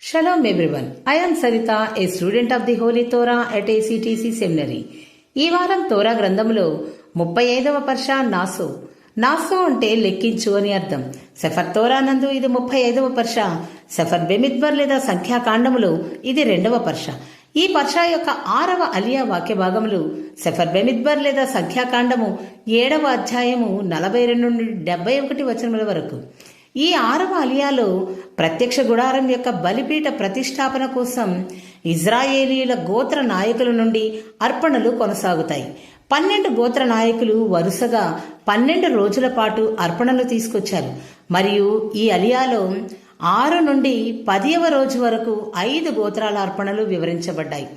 Shalom everyone. I am Sarita, a student of the Holy Torah at ACTC Seminary. ఈ వారం తోరా గ్రంథములో ముప్పై ఐదవ పర్ష నాసో. నాసో అంటే లెక్కించు అని అర్థం. సెఫర్ తోరా నందు ఇది ముప్పై ఐదవ పర్ష. సెఫర్ బెమిద్వర్ లేదా సంఖ్యాకాండములో ఇది రెండవ పర్ష. ఈ పర్ష యొక్క ఆరవ అలియా వాక్య భాగములు సెఫర్ బెమిద్బర్ లేదా సంఖ్యాకాండము ఏడవ అధ్యాయము నలభై రెండు నుండి డెబ్బై ఒకటి వచనముల వరకు. ఈ ఆరవ అలియాలో ప్రత్యక్ష గుడారం యొక్క బలిపీఠ ప్రతిష్టాపన కోసం ఇజ్రాయేలీల గోత్ర నాయకుల నుండి అర్పణలు కొనసాగుతాయి. పన్నెండు గోత్ర నాయకులు వరుసగా పన్నెండు రోజుల పాటు అర్పణలు తీసుకొచ్చారు. మరియు ఈ అలియాలో ఆరు నుండి పదియవ రోజు వరకు ఐదు గోత్రాల అర్పణలు వివరించబడ్డాయి.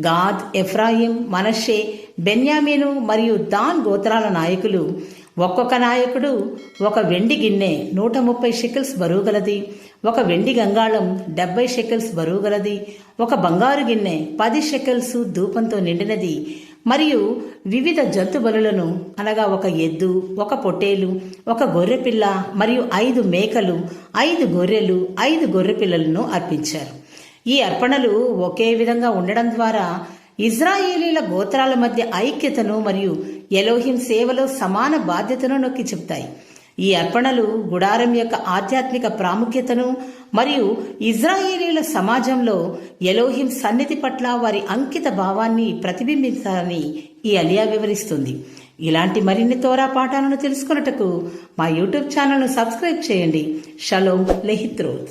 గాద్ ఎఫ్రాయిం మనషే బెన్యామీను మరియు దాన్ గోత్రాల నాయకులు ఒక్కొక్క నాయకుడు ఒక వెండి గిన్నె నూట ముప్పై షెకిల్స్ బరువు గలది. ఒక వెండి గంగాళం డెబ్బై షెకిల్స్ బరువు గలది. ఒక బంగారు గిన్నె పది షెకిల్స్ ధూపంతో నిండినది. మరియు వివిధ జంతు బలులను అనగా ఒక ఎద్దు ఒక పొట్టేలు ఒక గొర్రెపిల్ల మరియు ఐదు మేకలు ఐదు గొర్రెలు ఐదు గొర్రెపిల్లలను అర్పించారు. ఈ అర్పణలు ఒకే విధంగా ఉండడం ద్వారా ఇజ్రాయేలీల గోత్రాల మధ్య ఐక్యతను మరియు ఎలోహిం సేవలో సమాన బాధ్యతను నొక్కి చెప్తాయి. ఈ అర్పణలు గుడారం యొక్క ఆధ్యాత్మిక ప్రాముఖ్యతను మరియు ఇజ్రాయేలీల సమాజంలో ఎలోహిం సన్నిధి పట్ల వారి అంకిత భావాన్ని ప్రతిబింబించాలని ఈ అలియా వివరిస్తుంది. ఇలాంటి మరిన్ని తోరా పాఠాలను తెలుసుకున్నటకు మా యూట్యూబ్ ఛానల్ను సబ్స్క్రైబ్ చేయండి. షలోమ్ లెహిత్రోత్